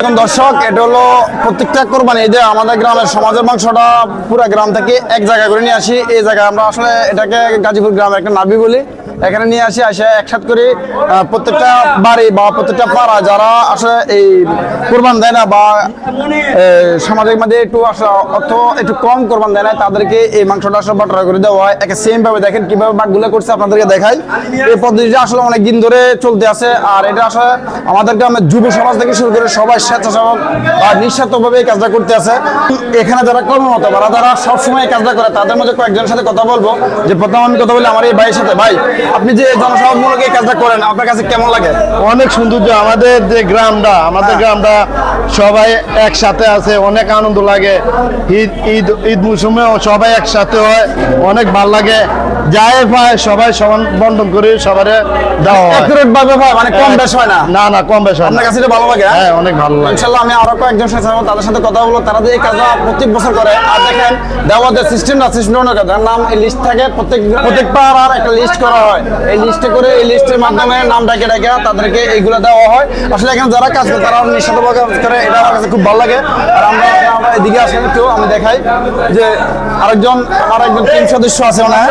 এখন দর্শক, এটা হলো প্রত্যেকটা কোরবানি যে আমাদের গ্রামের সমাজের মাংসটা পুরো গ্রাম থেকে এক জায়গায় করে নিয়ে আসি। এই জায়গায় আমরা আসলে এটাকে গাজীপুর গ্রামের একটা নাবি বলি। এখানে নিয়ে আসি, আসে একসাথ করে প্রত্যেকটা বাড়ি বা প্রত্যেকটা পাড়া যারা আসলে এই কোরবান দেয় না বা সামাজিক মধ্যে একটু আসলে অর্থ একটু কম কোরবান দেয় না, তাদেরকে এই মাংসটা আসলে বাটরা করে দেওয়া হয়। একে সেম ভাবে দেখেন কীভাবে বাটগুলো করছে, আপনাদেরকে দেখাই। এই পদ্ধতিটা আসলে অনেক দিন ধরে চলতে আছে, আর এটা আসলে আমাদের গ্রামের যুব সমাজ থেকে শুরু করে সবাই স্বেচ্ছাসেবক বা নিঃস্বার্থভাবে এই কাজটা করতে আছে। এখানে যারা কর্মরত বা যারা সবসময় এই কাজটা করে, তাদের মধ্যে কয়েকজনের সাথে কথা বলব। যে প্রথম আমি কথা বলি আমার এই ভাইয়ের সাথে, ভাই আপনি যে জনসভামূলক এই কাজটা করেন আপনার কাছে কেমন লাগে? অনেক সৌন্দর্য আমাদের যে গ্রামটা আমাদের হ্যাঁ। গ্রামটা সবাই একসাথে আছে অনেক আনন্দ লাগে। ঈদ ঈদ ঈদ মৌসুমে সবাই একসাথে হয় অনেক ভালো লাগে। যায় পায় সবাই সমান বন্টন করে সবারে দেওয়া হয়। ভাবে হয় মানে কম বেশ হয় না? না না কম বেশ হয় আপনার কাছে ভালো লাগে হ্যাঁ? হ্যাঁ অনেক ভালো লাগে। ইনশাল্লাহ আমি আরও কয়েকজন সাথে তাদের সাথে কথা বলব। তারা যে এই কাজটা প্রত্যেক বছর করে আর দেখেন দেওয়ার যে সিস্টেম যার নাম এই লিস্ট থাকে প্রত্যেক প্রত্যেক পাড়ার একটা লিস্ট করা হয়। এই লিস্টে করে, এই লিস্টের মাধ্যমে নাম ডাকে ডাকে তাদেরকে এইগুলো দেওয়া হয়। আসলে এখানে যারা কাজ করে, তারা নিঃস্বার্থভাবে কাজ করে। এটা আমার কাছে খুব ভালো লাগে। আর আমরা আমরা এদিকে আসলে একটু, আমি দেখাই যে আরেকজন আমার একজন টিম সদস্য আছে ওনার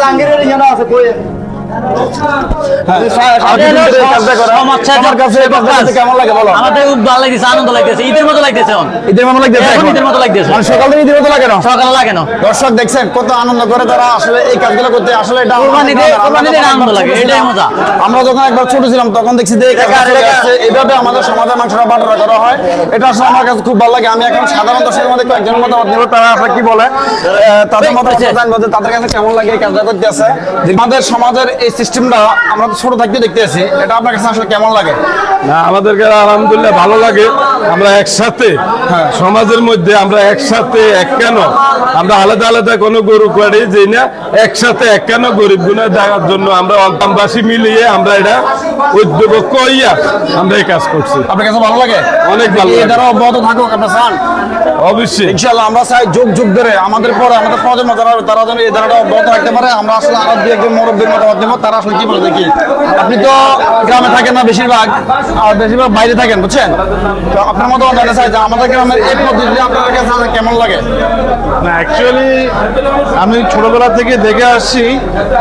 জাহাঙ্গীরের এখানে আছে কই আরেকজন কিন্তু এই কাজটা করে। সমস্যা আমার কাছে এই কাজটা করতে কেমন লাগে বলো আমাদের খুব ভালো লাগতেছে আনন্দ লাগতেছে ঈদের মতো লাগতেছে ঈদের মতো লাগতেছে এখন এখন? ঈদের মতো লাগতেছে। ঈদের মতো লাগে না সকালে লাগে না দর্শক দেখছেন কত আনন্দ করে তারা আসলে এই কাজগুলো করতে আসলে এটা। আমরা যখন আনন্দ একবার লাগে, ছোট এটাই ছিলাম, মজা। আমরা যখন একবার ছোট ছিলাম তখন দেখছি যে। এইভাবে আমাদের সমাজের মাংসটা বাটরা করা হয় এটা আসলে আমার কাছে খুব ভালো লাগে আমি এখন সাধারণ দর্শকের মধ্যে কয়েকজনের মতামত নিব তারা আসলে কি বলে তাদের মতামত জানব যে তাদের কাছে কেমন লাগে এই কাজটা করতে আছে আমাদের সমাজের এই সিস্টেমটা আমরা তো ছোট থাকতে দেখতে আছি। এটা আপনার কাছে আসলে কেমন লাগে? না, আমাদেরকে আলহামদুলিল্লাহ ভালো লাগে। আমরা একসাথে সমাজের মধ্যে আমরা একসাথে এক কেন? আমরা আলাদা আলাদা কোনো গরু করে যাই না একসাথে এক কেন গরিব গুণা দেখার জন্য আমরা অন্তমবাসী মিলিয়ে আমরা এটা উদ্যোগ কইয়া আমরা এই কাজ করছি। আপনার কাছে ভালো লাগে? অনেক ভালো লাগে। এই অব্যাহত থাকুক আপনার চান? অবশ্যই। ইনশাল্লাহ আমরা চাই যুগ যুগ ধরে আমাদের পরে আমাদের প্রজন্ম যারা তারা যেন এই ধারাটা অব্যাহত রাখতে পারে। আমরা আসলে আরও দু একজন মুরব্বীর মতামত দেবো তারা আসলে কি বলে দেখি? আপনি তো গ্রামে থাকেন না বেশিরভাগ আর বেশিরভাগ বাইরে থাকেন বুঝছেন? তো আপনার মতো জানতে চাই যে আমাদের গ্রামের এই পদ্ধতি আপনার কাছে কেমন লাগে? না অ্যাকচুয়ালি আমি ছোটবেলা থেকে দেখে আসছি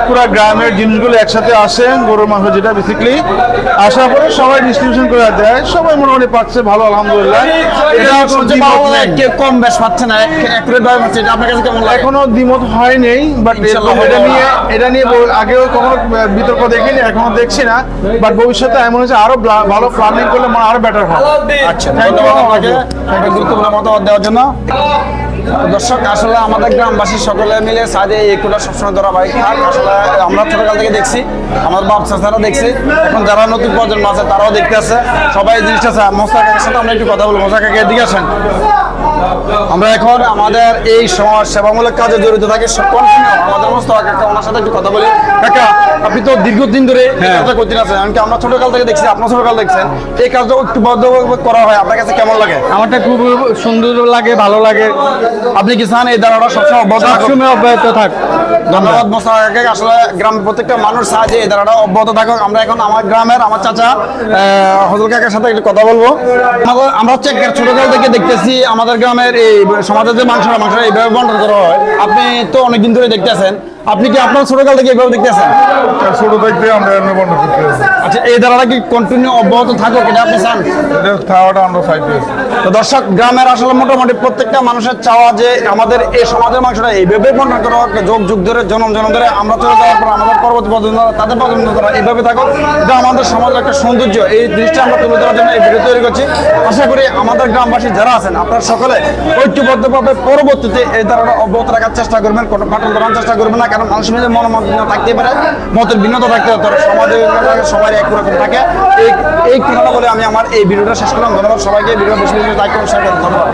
পুরো গ্রামের জিনিসগুলো একসাথে আসে গরুর মাংস যেটা বেসিক্যালি আসার পরে সবাই ডিস্ট্রিবিউশন করে দেয় সবাই মোটামুটি পাচ্ছে ভালো আলহামদুলিল্লাহ। এটা কম বেশ পাচ্ছে না আপনার কাছে কেমন লাগে? এখনও দ্বিমত হয় নেই বাট এটা নিয়ে এটা নিয়ে আগেও কখনো বিতর্ক দেখিনি এখনও দেখছি না। বাট ভবিষ্যতে এমন হচ্ছে আরও ভালো প্ল্যানিং করলে হয় আরও বেটার হবে আচ্ছা ধন্যবাদ আপনাকে। একটা গুরুত্বপূর্ণ মতামত দেওয়ার জন্য। দর্শক, আসলে আমাদের গ্রামবাসী সকলে মিলে সাজে এই কুটা সবসময় ধরা বাইক থাক। আসলে আমরা ছোটকাল থেকে দেখছি, আমার বাপ চাচারা দেখছি। এখন যারা নতুন প্রজন্ম আছে, তারাও দেখতে আছে। সবাই এই জিনিসটা আছে মোসা কাকার সাথে আমরা একটু কথা বলব। মোসা কাকা, এদিকে আসেন। আমরা এখন আমাদের এই সমাজ সেবামূলক কাজে জড়িত থাকি কন্টিনিউ আমাদের মোস্তফা কাকা ওনার সাথে একটু কথা বলি। কাকা আপনি তো দীর্ঘদিন ধরে কাজটা করতে আছেন এমনকি আমরা ছোটকাল থেকে দেখছি আপনার ছোটকাল দেখছেন। এই কাজটা একটু বদ্ধভাবে করা হয় আপনার কাছে কেমন লাগে? আমারটা খুব সুন্দর লাগে ভালো লাগে। আপনি কি চান এই ধারাটা সবসময় অব্যাহত থাকুক? সবসময় অব্যাহত থাক। ধন্যবাদ। মোস্তফা কাকাকে আসলে গ্রামের প্রত্যেকটা মানুষ সাহায্যে এই ধারাটা অব্যাহত থাকুক। আমরা এখন আমার গ্রামের আমার চাচা হজল কাকার সাথে একটু কথা বলব। আমরা হচ্ছে ছোটকাল থেকে দেখতেছি আমাদের গ্রামের এই সমাজের যে মাংসটা মাংসটা এইভাবে বন্টন করা হয় আপনি তো অনেকদিন ধরে দেখতেছেন আপনি কি আপনার ছোটকাল থেকে এইভাবে দেখতেছেন ছোট থাকতে আমরা এমনি করতে আচ্ছা এই ধারাটা কি কন্টিনিউ অব্যাহত থাকুক এটা আপনি চান? খাওয়াটা আমরা তো দর্শক গ্রামের আসলে মোটামুটি প্রত্যেকটা মানুষের চাওয়া যে আমাদের এই সমাজের মাংসটা এইভাবে বন্টন করা হোক যুগ যুগ ধরে জনম জনম ধরে আমরা চলে যাওয়ার পর আমাদের পরবর্তী প্রজন্ম তাদের প্রজন্ম তারা এইভাবে থাকুক। এটা আমাদের সমাজের একটা সৌন্দর্য। এই জিনিসটা আমরা তুলে ধরার জন্য এই ভিডিও তৈরি করছি। আশা করি আমাদের গ্রামবাসী যারা আছেন আপনারা সকলে ঐক্যবদ্ধভাবে পরবর্তীতে এই ধারণা অব্যাহত রাখার চেষ্টা করবেন। কোনো ফাটল ধরার চেষ্টা করবেন না, কারণ মানুষের মধ্যে মনোমালিন্য থাকতে পারে, মতের ভিন্নতা থাকতে পারে সমাজে সবাই একরকম থাকে এই এই কারণে বলে আমি আমার এই ভিডিওটা শেষ করলাম। ধন্যবাদ সবাইকে ভিডিও বেশি বেশি লাইক করুন। ধন্যবাদ।